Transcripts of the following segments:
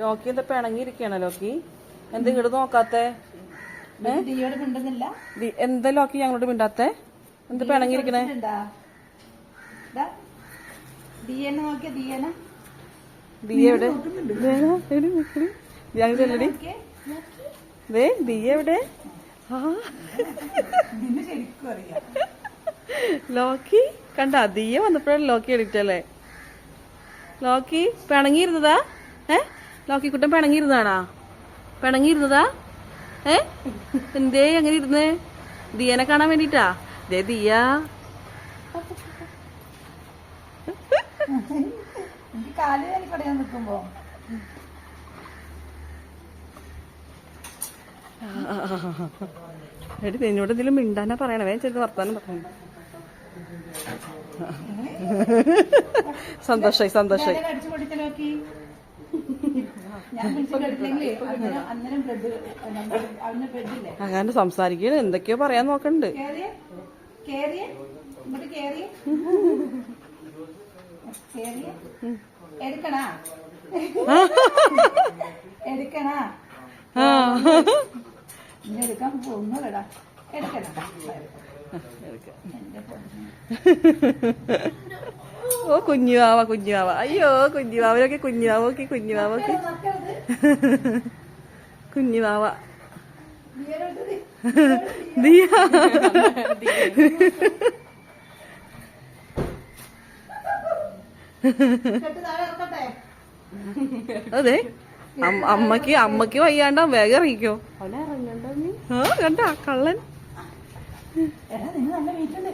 Lockie എന്താ പിണങ്ങിയിരിക്കണ Lockie? എന്താ ഇങ്ങോട്ട് നോക്കാത്തെ? എന്താ ലോക്കി ഞങ്ങളോട് മിണ്ടാത്തെ? എന്താ പിണങ്ങിയിരിക്കണേ ചെല്ലടി. ദേ ലോക്കി കണ്ട ദിയ വന്നപ്പോഴാണ് ലോക്കി എടുക്കല്ലേ ലോക്കി പിണങ്ങിയിരുന്നതാ ഏ? ലോക്കി കുട്ടൻ പിണങ്ങിയിരുന്നാടാ പിണങ്ങിയിരുന്നതാ? ഏ? എന്തേ അങ്ങനെ ഇരുന്നേ? ദിയനെ കാണാൻ വേണ്ടിട്ടാ? ദേ ദിയ. എടി നിന്നോട് എന്തെങ്കിലും മിണ്ടാനാ പറയണേ. വേഗം ചെറുത് വർത്താനം പറഞ്ഞു സന്തോഷായി സന്തോഷായി. അങ്ങനെ സംസാരിക്കണ എന്തൊക്കെയോ പറയാൻ നോക്കണ്ട്. കേറിയ? കേറിയ? ഇങ്ങോട്ട് കേറിയ? കേറിയ? എടുക്കണാ? എടുക്കണാ? എടുക്കാൻ പോകുന്നതടാ എടുക്കണ? പൊന്നേ. ഓ കുഞ്ഞുവാവ കുഞ്ഞുവാവ. അയ്യോ കുഞ്ഞുവാവനൊക്കെ കുഞ്ഞുവാവൊക്കെ കുഞ്ഞുവാവൊക്കെ കുഞ്ഞുവാവ. ദിയ. അതെ. അമ്മ- അമ്മയ്ക്ക് അമ്മയ്ക്ക് വയ്യാണ്ട വേഗം ഇറങ്ങിക്കോ. ആ കണ്ട കള്ളൻ എടാ നിങ്ങൾ നല്ല വീട്ടുണ്ട്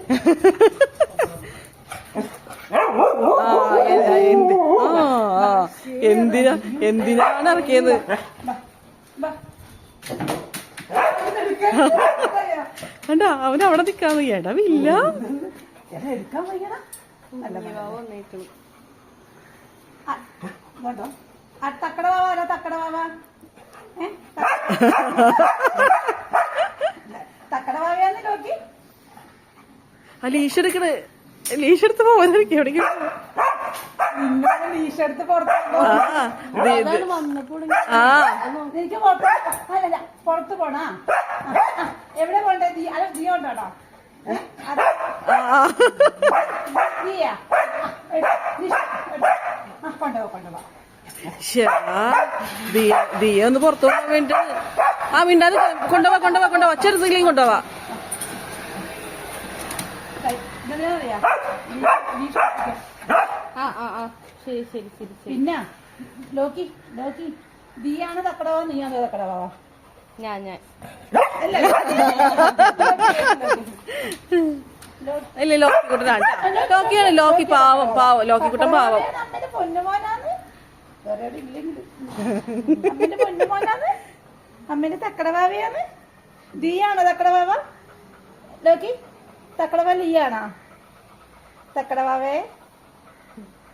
ആ, എ- എന്ത്- ആ, ആ. എന്തിനാ? എന്തിനാണ് ഇറക്കിയത്? കണ്ട അവൻ അവിടെ നിക്കാന്ന്. ഇടവില്ല വയ്യടാ അല്ല ഈശ്വരക്കണേ നോക്കി ലീഷ് എടുത്ത് പോകാനിരിക്കും എവിടേക്കും? പുറത്ത് പോണാ എവിടെ പോണ്ടേ നീ? അല്ല നീ. ആ, കൊണ്ടുപോ കൊണ്ടുപോ ദിയ ഒന്ന് പുറത്തു പോകാൻ വേണ്ടി ആ മിണ്ടാതെ കൊണ്ടുപോവാ കൊണ്ടുപോവാ കൊണ്ടുപോവാ ചെറുതെങ്കിലും കൊണ്ടുപോവാ കൈ- ഇതെന്താ അറിയാ ലീഷ് ലീഷ് ആ ആ ആ. ശരി ശരി ശരി ശരി. പിന്നെ? Loki Loki. നീയാണ് തക്കടവോ? നീയാണോ തക്കടവോ? ഞാൻ ഞാൻ. ഇല്ല ലോക്കി കുട്ടനാണ് ലോക്കിയാണ് ലോക്കി പാവം പാവം ലോക്കി കുട്ടൻ പാവം. അമ്മന്റെ തക്കടവാവയാണ്? നീയാണോ തക്കടവാവ? ലോക്കി തക്കടവ തക്കടവാവേ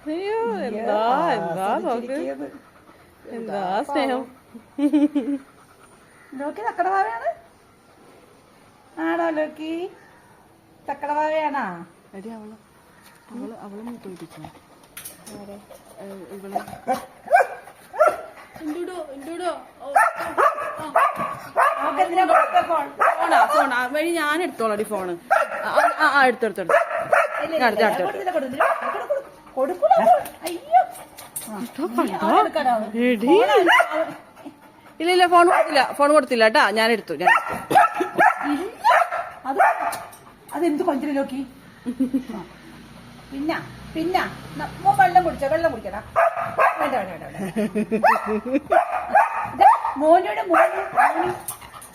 അയ്യോ എന്താ എന്താ നോക്ക് എന്താ സ്നേഹം ലോക്കി തക്കടവാവയാണ് ആണോ ലോക്കി തക്കടവാവയാണോ എടി അവൾ അവൾ അവൾ മൂത്ത് പിടിക്കണം ഇവൾ ഫോണാ ഫോണാ വഴി ഞാൻ എടുത്തോളടി ഫോണ് ആ, ആ ആ എടുത്തു എടുത്തു എടുത്തു ഇല്ല, ഇല്ല, ഫോൺ കൊടുത്തില്ല ഫോൺ കൊടുത്തില്ല കേട്ടാ. ഞാൻ എടുത്തു ഞാൻ അതെന്ത് കൊഞ്ചിൽ നോക്കി? പിന്നെ പിന്നെ. വെള്ളം കുടിച്ചോ വെള്ളം കുടിക്കടാ. വേണ്ട വേണ്ട വേണ്ട വേണ്ട. ദേ, മോനോട് മോനു മോനു.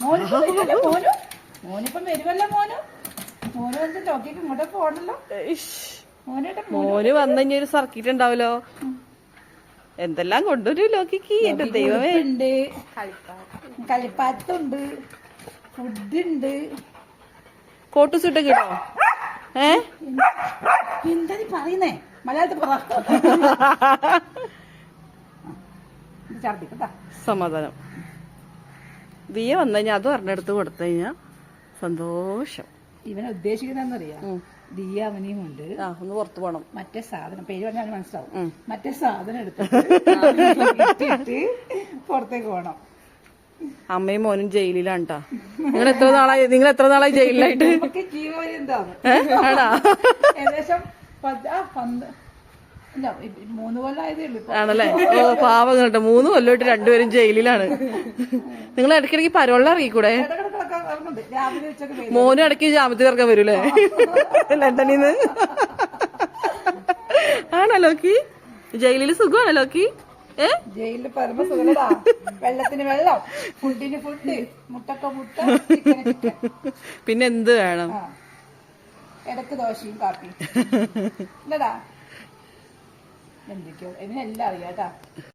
മോനു മോനിപ്പം വരുമല്ലോ മോനു. മോനു വന്ന് ഒരു സർക്കിറ്റ് ഉണ്ടാവല്ലോ എന്തെല്ലാം കൊണ്ടൊരു ലോക്കിക്ക്? എന്റെ ദൈവമേ. ഉണ്ട് കളിപ്പാത്തുണ്ട് ഫുഡ് ഉണ്ട് സുട്ട് കിട്ടോ ഏ? എന്താ നീ പറയുന്നേ? മലയാളത്തിൽ പറ. സമാധാനം. ദിയ വന്നു കഴിഞ്ഞാൽ അത് പറഞ്ഞെടുത്ത് കൊടുത്തു കഴിഞ്ഞാ സന്തോഷം. ഇവനെ ഉദ്ദേശിക്കുന്നറിയാം. ദിയാമനിയും ഉണ്ട് ഒന്ന് പുറത്തു പോണം. മറ്റേ സാധനം പേര് പറഞ്ഞാൽ മനസ്സിലാവും. മറ്റേ സാധനം എടുത്തിട്ട് പുറത്തേക്ക് പോണം. അമ്മയും മോനും ജയിലിലാണ് ട്ടാ. നിങ്ങൾ എത്ര നാളായി നിങ്ങൾ എത്ര നാളായി ജയിലിലായിട്ട്? ഏകദേശം ആണല്ലേ? ഓ പാവം കേട്ടോ. മൂന്ന് കൊല്ലമായിട്ട് രണ്ടുപേരും ജയിലിലാണ്. നിങ്ങൾ ഇടയ്ക്കിടയ്ക്ക് പരോളിൽ ഇറങ്ങിക്കൂടെ മോനും ഇടയ്ക്ക് ജാമത്തി ഇറക്കാൻ വരൂലേ ലണ്ടനിൽ നിന്ന് ആണോ ലോക്കി? ജയിലിൽ സുഖമാണോ ലോക്കി? ജയിലിൽ പരമ സുഖലടാ വെള്ളത്തിന് വെള്ളം. ഫുഡിന് ഫുഡ്. മുട്ടക്ക മുട്ട പിന്നെ എന്ത് വേണം? ഇടയ്ക്ക് ദോശയും കാപ്പിയും. ഇല്ലടാ. എന്തൊക്കെയോ. ഇതിനെല്ലാം അറിയാട്ടാ